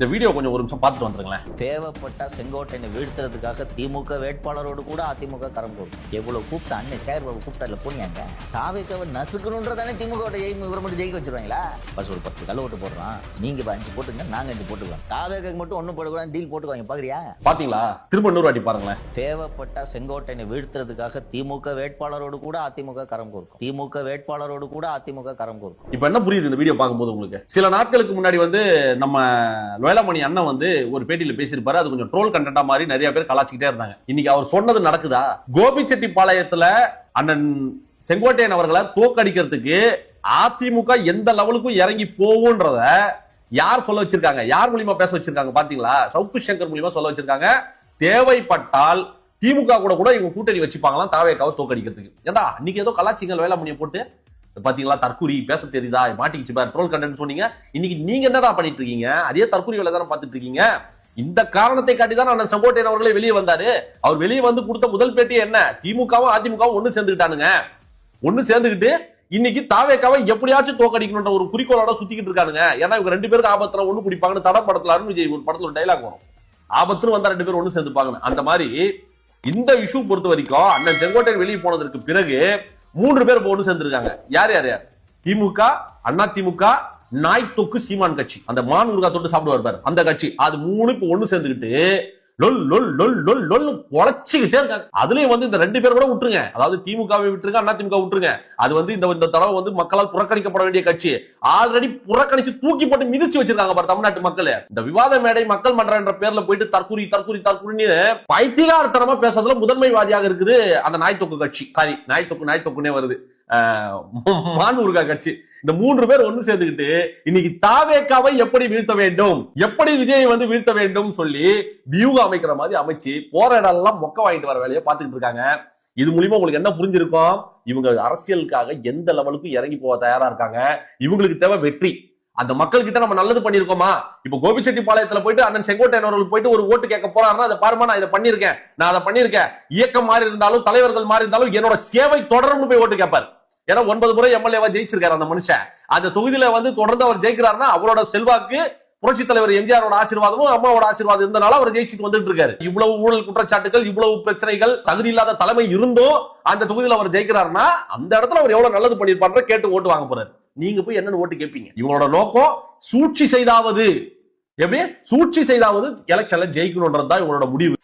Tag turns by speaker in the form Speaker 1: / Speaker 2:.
Speaker 1: இந்த வீடியோ கொஞ்சம் ஒரு நிமிஷம் பார்த்துட்டு வந்துருங்களேன்.
Speaker 2: தேவைப்பட்டா செங்கோட்டையனை வீழ்த்துறதுக்காக திமுக வேட்பாளரோடு கூட அதிமுக கரம் கொடுக்கும் எவ்வளவு கூப்பிட்டா அண்ணன் சேகர் பாபு கூப்பிட்டால போனியாங்க தாவேக்கவை நசுக்கணுன்றதானே திமுக ஜெயிக்கும் இவரை மட்டும் ஜெயிக்க வச்சிருவாங்களா? பஸ் ஒரு பத்து கல்ல ஓட்டு போடுறான். நீங்க இப்ப அஞ்சு போட்டுங்க நாங்க அஞ்சு போட்டுக்கலாம் தாவேக்கு மட்டும் ஒண்ணும் போடக்கூடாது டீல் போட்டுக்குவாங்க பாக்குறியா?
Speaker 1: பாத்தீங்களா? திரும்ப இன்னொரு வாட்டி பாருங்களேன்.
Speaker 2: தேவைப்பட்டா செங்கோட்டையனை வீழ்த்துறதுக்காக திமுக வேட்பாளரோடு கூட அதிமுக கரம் கொடுக்கும் திமுக வேட்பாளரோடு கூட அதிமுக கரம் கொடுக்கும்
Speaker 1: இப்ப என்ன புரியுது இந்த வீடியோ பார்க்கும்போது உங்களுக்கு? சில நாட்களுக்கு முன்னாடி வந்து நம்ம வேளாமணி அண்ணன் வந்து ஒரு பேட்டியில பேசியிருப்பாரு. அது கொஞ்சம் ட்ரோல் கண்டென்ட்டா மாதிரி நிறைய பேர் கலாச்சிக்கிட்டே இருந்தாங்க. இன்னைக்கு அவர் சொன்னது நடக்குதா? கோபிச்செட்டிப்பாளையத்துல அண்ணன் செங்கோட்டையன் அவர்களை தோக்கடிக்கிறதுக்கு அதிமுக எந்த லெவலுக்கும் இறங்கி போகும்ன்றத யார் சொல்ல வச்சிருக்காங்க? யார் மூலியமா பேச வச்சிருக்காங்க பாத்தீங்களா? சவுக்கு சங்கர் மூலியமா சொல்ல வச்சிருக்காங்க. தேவைப்பட்டால் திமுக கூட கூட இவங்க கூட்டணி வச்சுப்பாங்களாம் தாவேக்காவை தோக்கடிக்கிறதுக்கு. ஏண்டா இன்னைக்கு ஏதோ கலாச்சிங்கள் வேளாமணியை போட்டு பாத்தீங்களா தற்குறி பேச தெரியுதா? மாட்டிக்கிச்சு பாரு ட்ரோல் கண்டென்ட் சொன்னீங்க. இன்னைக்கு நீங்க என்னடா பண்ணிட்டு இருக்கீங்க? அதே தற்குறி வேலை தானே பார்த்துட்டு இருக்கீங்க? இந்த காரணத்தை காட்டி தான் அண்ணன் செங்கோட்டையன் அவர்களே வெளியே வந்தாரு. அவர் வெளியே வந்து கொடுத்த முதல் பேட்டி என்ன? திமுகவும் அதிமுகவும் ஒண்ணு சேர்ந்துக்கிட்டானுங்க. ஒண்ணு சேர்ந்துக்கிட்டு இன்னைக்கு தாவேக்காவை எப்படியாச்சும் தோக்கடிக்கணும்ன்ற ஒரு குறிக்கோளோட சுத்திக்கிட்டு இருக்கானுங்க. ஏன்னா இவங்க ரெண்டு பேருக்கு ஆபத்துல ஒண்ணு பிடிப்பாங்கன்னு தட படத்துல அருண் விஜய் ஒரு படத்துல ஒரு டைலாக் வரும். ஆபத்துன்னு வந்தா ரெண்டு பேரும் ஒண்ணு சேர்ந்துப்பாங்கன்னு. அந்த மாதிரி இந்த இஷ்யூ பொறுத்த வரைக்கும் அண்ணன் செங்கோட்டையன் வெளியே போனதற்கு பிறகு மூன்று பேர் ஒன்று ஒண்ணு சேர்ந்திருக்காங்க. யார் யார் யார்? திமுக அண்ணா திமுக நாய் தொக்கு சீமான் கட்சி. அந்த மான் ஊருகா தொட்டு சாப்பிடுவார் பாரு. அந்த கட்சி. அது மூணு இப்போ ஒன்று சேர்ந்துக்கிட்டு லொல் லொல் லொல் லொல் லொல் குறைச்சிக்கிட்டே இருக்காங்க. அதுலயும் வந்து இந்த ரெண்டு பேர் கூட விட்டுருங்க. அதாவது திமுகவை விட்டுருங்க அண்ணா திமுக விட்டுருங்க. அது வந்து இந்த இந்த தடவை வந்து மக்களால் புறக்கணிக்கப்பட வேண்டிய கட்சி. ஆல்ரெடி புறக்கணிச்சு தூக்கி போட்டு மிதிச்சு வச்சிருக்காங்க பாரு தமிழ்நாட்டு மக்கள். இந்த விவாத மேடை மக்கள் மன்றம் என்ற பேர்ல போயிட்டு தற்கூரி தற்கூரி தற்கூரின்னு பைத்தியகாரத்தனமா பேசுறதுல முதன்மைவாதியாக இருக்குது அந்த நாய்த்தொக்கு கட்சி. சாரி நாய்த்தொக்கு நாய்த்தொக்குன்னே வருது. மான் மானூர்கா கட்சி. இந்த மூன்று பேர் ஒண்ணு சேர்ந்துக்கிட்டு இன்னைக்கு தாவேக்காவை எப்படி வீழ்த்த வேண்டும்? எப்படி விஜயை வந்து வீழ்த்த வேண்டும் சொல்லி வியூகம் அமைக்கிற மாதிரி அமைச்சு போற இடம்லாம் மொக்க வாங்கிட்டு வர வேலையை பார்த்துக்கிட்டு இருக்காங்க. இது மூலியமா உங்களுக்கு என்ன புரிஞ்சிருக்கும்? இவங்க அரசியலுக்காக எந்த லெவலுக்கும் இறங்கி போக தயாரா இருக்காங்க? இவங்களுக்கு தேவை வெற்றி. அந்த மக்கள் கிட்ட நம்ம நல்லது பண்ணிருக்கோமா இப்ப கோபிச்செட்டிப்பாளையத்துல போயிட்டு அண்ணன் செங்கோட்டையன் அவர்கள் போயிட்டு ஒரு ஓட்டு கேட்க போறாருன்னா அதை பாருமா நான் இதை பண்ணிருக்கேன் நான் அதை பண்ணிருக்கேன் இயக்கம் மாறி இருந்தாலும் தலைவர்கள் மாறி இருந்தாலும் என்னோட சேவை தொடர்ந்து போய் ஓட்டு கேட்பாரு. ஏன்னா ஒன்பது முறை எம்எல்ஏவா ஜெயிச்சிருக்காரு அந்த மனுஷன். அந்த தொகுதியில வந்து தொடர்ந்து அவர் ஜெயிக்கிறாருன்னா அவரோட செல்வாக்கு புரட்சி தலைவர் எம்ஜிஆரோட ஆசீர்வாதமும் அம்மாவோட ஆசீர்வாதம் இருந்தனால அவர் ஜெயிச்சுட்டு வந்துட்டு இருக்காரு இவ்வளவு ஊழல் குற்றச்சாட்டுகள் இவ்வளவு பிரச்சனைகள் தகுதி இல்லாத தலைமை இருந்தும் அந்த தொகுதியில அவர் ஜெயிக்கிறாருன்னா அந்த இடத்துல அவர் எவ்வளவு நல்லது பண்ணிருப்பாரு கேட்டு ஓட்டு வாங்க போறாரு. நீங்க போய் என்னன்னு ஓட்டு கேட்பீங்க இவங்களோட நோக்கம் சூழ்ச்சி செய்தாவது. எப்படி? சூழ்ச்சி செய்தாவது எலெக்ஷன்ல ஜெயிக்கணும்ன்றது தான் இவங்களோட முடிவு.